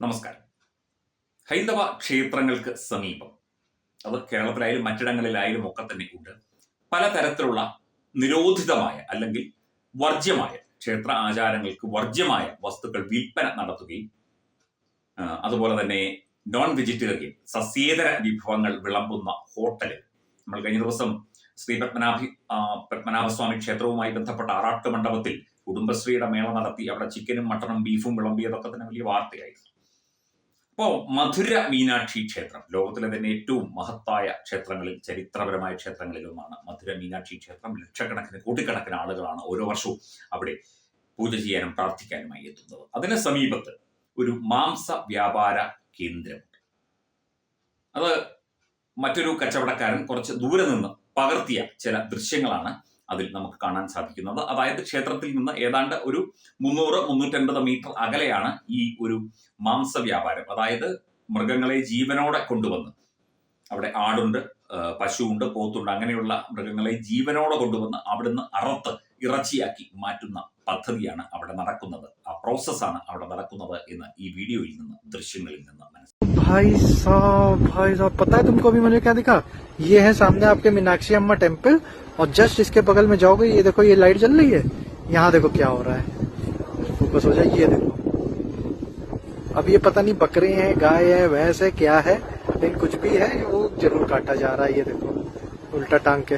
നമസ്കാരം. ഹൈന്ദവ ക്ഷേത്രങ്ങൾക്ക് സമീപം അത് കേരളത്തിലായാലും മറ്റിടങ്ങളിലായാലും ഒക്കെ തന്നെ ഉണ്ട് പലതരത്തിലുള്ള നിരോധിതമായ അല്ലെങ്കിൽ വർജ്യമായ ക്ഷേത്ര ആചാരങ്ങൾക്ക് വർജ്യമായ വസ്തുക്കൾ വിൽപ്പന നടത്തുകയും അതുപോലെ തന്നെ നോൺ വെജിറ്റേറിയൻ സസ്യേതര വിഭവങ്ങൾ വിളമ്പുന്ന ഹോട്ടലുകൾ നമ്മൾ കഴിഞ്ഞ ദിവസം ശ്രീ പത്മനാഭി പത്മനാഭസ്വാമി ക്ഷേത്രവുമായി ബന്ധപ്പെട്ട ആറാട്ട് മണ്ഡപത്തിൽ കുടുംബശ്രീയുടെ മേള നടത്തി. അവിടെ ചിക്കനും മട്ടണും ബീഫും വിളമ്പിയതൊക്കെ തന്നെ വലിയ വാർത്തയായിരുന്നു. അപ്പോ മധുര മീനാക്ഷി ക്ഷേത്രം ലോകത്തിലെ തന്നെ ഏറ്റവും മഹത്തായ ക്ഷേത്രങ്ങളിൽ ചരിത്രപരമായ ക്ഷേത്രങ്ങളിൽ ഒന്നാണ് മധുര മീനാക്ഷി ക്ഷേത്രം. ലക്ഷക്കണക്കിന് കോടിക്കണക്കിന് ആളുകളാണ് ഓരോ വർഷവും അവിടെ പൂജ ചെയ്യാനും പ്രാർത്ഥിക്കാനുമായി എത്തുന്നത്. അതിന് സമീപത്ത് ഒരു മാംസ വ്യാപാര കേന്ദ്രമുണ്ട് അത് മറ്റൊരു കച്ചവടക്കാരൻ കുറച്ച് ദൂരെ നിന്ന് പകർത്തിയ ചില ദൃശ്യങ്ങളാണ് അതിൽ നമുക്ക് കാണാൻ സാധിക്കുന്നത് അതായത് ക്ഷേത്രത്തിൽ നിന്ന് ഏതാണ്ട് ഒരു മുന്നൂറ് മുന്നൂറ്റൻപത് മീറ്റർ അകലെയാണ് ഈ ഒരു മാംസ വ്യാപാരം അതായത് മൃഗങ്ങളെ ജീവനോടെ കൊണ്ടുവന്ന് അവിടെ ആടുണ്ട് ആ, പശുവുണ്ട് പോത്തുണ്ട് അങ്ങനെയുള്ള മൃഗങ്ങളെ ജീവനോടെ കൊണ്ടുവന്ന് അവിടുന്ന് അറുത്ത് ഇറച്ചിയാക്കി മാറ്റുന്ന പദ്ധതിയാണ് അവിടെ നടക്കുന്നത് ആ പ്രോസസ്സാണ് അവിടെ നടക്കുന്നത് എന്ന് ഈ വീഡിയോയിൽ നിന്ന് ദൃശ്യങ്ങളിൽ നിന്ന് മനസ്സിലാക്കാം भाई साहब भाई साहब पता है तुमको अभी मैंने क्या देखा ये है सामने आपके मीनाक्षी अम्मा टेम्पल और जस्ट इसके बगल में जाओगे, ये देखो, ये लाइट जल रही है। यहाँ देखो क्या हो रहा है। फोकस हो जाए, ये देखो। अब ये पता नहीं बकरे हैं, गाय है, भैंस है, क्या है, लेकिन कुछ भी है, वो ज़रूर काटा जा रहा है, ये देखो। उल्टा टांग के।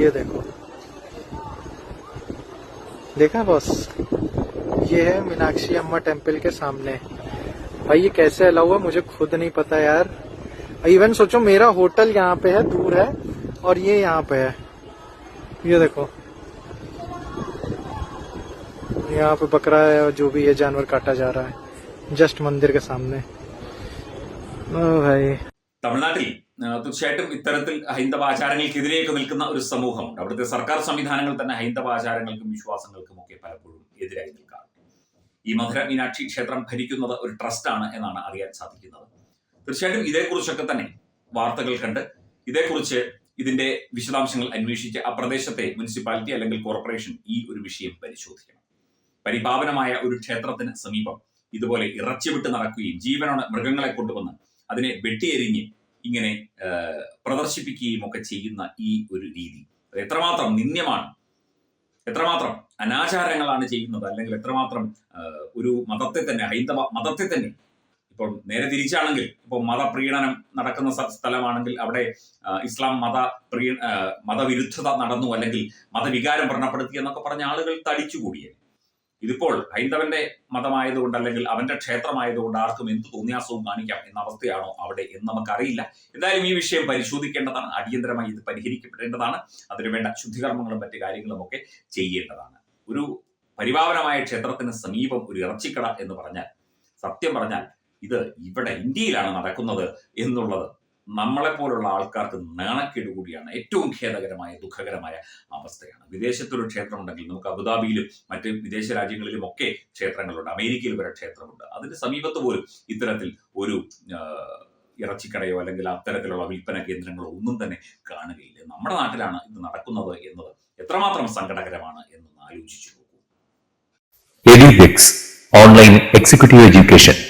ये देखो। देखा बॉस ये है मीनाक्षी अम्मा टेंपल के सामने। भाई, ये कैसे अलाउ हुआ, मुझे खुद नहीं पता यार। इवन सोचो, मेरा होटल यहाँ पे है, दूर है। और ये यहाँ पे है ये देखो यहाँ पे बकरा है और जो भी है जानवर काटा जा रहा है जस्ट मंदिर के सामने ओ भाई തമിഴ്നാട്ടിൽ ആ, തീർച്ചയായിട്ടും ഇത്തരത്തിൽ ഹൈന്ദവ ആചാരങ്ങൾക്കെതിരെയൊക്കെ നിൽക്കുന്ന ഒരു സമൂഹമുണ്ട് അവിടുത്തെ സർക്കാർ സംവിധാനങ്ങൾ തന്നെ ഹൈന്ദവ ആചാരങ്ങൾക്കും വിശ്വാസങ്ങൾക്കും ഒക്കെ പലപ്പോഴും എതിരായി നിൽക്കാറുണ്ട് ഈ മധുര മീനാക്ഷി ക്ഷേത്രം ഭരിക്കുന്നത് ഒരു ട്രസ്റ്റാണ് എന്നാണ് അറിയാൻ സാധിക്കുന്നത് തീർച്ചയായിട്ടും ഇതേക്കുറിച്ചൊക്കെ തന്നെ വാർത്തകൾ കണ്ട് ഇതേക്കുറിച്ച് ഇതിന്റെ വിശദാംശങ്ങൾ അന്വേഷിച്ച് ആ പ്രദേശത്തെ മുനിസിപ്പാലിറ്റി അല്ലെങ്കിൽ കോർപ്പറേഷൻ ഈ ഒരു വിഷയം പരിശോധിക്കണം. പരിപാവനമായ ഒരു ക്ഷേത്രത്തിന് സമീപം ഇതുപോലെ ഇറച്ചി വിട്ട് നടക്കുകയും ജീവനോട് മൃഗങ്ങളെ കൊണ്ടുവന്ന് അതിനെ വെട്ടിയെരിഞ്ഞ് ഇങ്ങനെ പ്രദർശിപ്പിക്കുകയും ഒക്കെ ചെയ്യുന്ന ഈ ഒരു രീതി. എത്രമാത്രം നിന്ദ്യമാണ്. എത്രമാത്രം അനാചാരങ്ങളാണ് ചെയ്യുന്നത്. അല്ലെങ്കിൽ എത്രമാത്രം ഒരു മതത്തെ തന്നെ ഹൈന്ദവ മതത്തെ തന്നെ ഇപ്പോൾ നേരെ തിരിച്ചാണെങ്കിൽ ഇപ്പോൾ മതപ്രീണനം നടക്കുന്ന സ്ഥലമാണെങ്കിൽ അവിടെ ഇസ്ലാം മത പ്രീ മതവിരുദ്ധത നടന്നു അല്ലെങ്കിൽ മതവികാരം വ്രണപ്പെടുത്തി എന്നൊക്കെ പറഞ്ഞ ആളുകൾ തടിച്ചുകൂടിയത് ഇതിപ്പോൾ ഹൈന്ദവന്റെ മതമായതുകൊണ്ട് അല്ലെങ്കിൽ അവന്റെ ക്ഷേത്രമായതുകൊണ്ട് ആർക്കും എന്ത് തോന്നിയാസവും കാണിക്കാം എന്ന അവസ്ഥയാണോ അവിടെ എന്ന് നമുക്കറിയില്ല. എന്തായാലും ഈ വിഷയം പരിശോധിക്കേണ്ടതാണ് അടിയന്തരമായി ഇത് പരിഹരിക്കപ്പെടേണ്ടതാണ്. അതിനുവേണ്ട ശുദ്ധികർമ്മങ്ങളും മറ്റു കാര്യങ്ങളും ഒക്കെ ചെയ്യേണ്ടതാണ്. ഒരു പരിപാവനമായ ക്ഷേത്രത്തിന് സമീപം ഒരു ഇറച്ചിക്കട എന്ന് പറഞ്ഞാൽ സത്യം പറഞ്ഞാൽ ഇത് ഇവിടെ ഇന്ത്യയിലാണ് നടക്കുന്നത് എന്നുള്ളത് നമ്മളെ നമ്മളെപ്പോലുള്ള ആൾക്കാർക്ക് നാണക്കേട് കൂടിയാണ്. ഏറ്റവും ഖേദകരമായ ദുഃഖകരമായ അവസ്ഥയാണ്. വിദേശത്തൊരു ക്ഷേത്രം ഉണ്ടെങ്കിൽ നമുക്ക് അബുദാബിയിലും മറ്റ് വിദേശ രാജ്യങ്ങളിലും ഒക്കെ ക്ഷേത്രങ്ങളുണ്ട്. അമേരിക്കയിൽ വരെ ക്ഷേത്രമുണ്ട്. അതിന്റെ സമീപത്ത് പോലും ഇത്തരത്തിൽ ഒരു ഇറച്ചിക്കടയോ അല്ലെങ്കിൽ അത്തരത്തിലുള്ള വിൽപ്പന കേന്ദ്രങ്ങളോ ഒന്നും തന്നെ കാണുകയില്ല. നമ്മുടെ നാട്ടിലാണ് ഇത് നടക്കുന്നത് എന്നത് എത്രമാത്രം സങ്കടകരമാണ് എന്നൊന്ന് ആലോചിച്ചു നോക്കൂ. Online executive education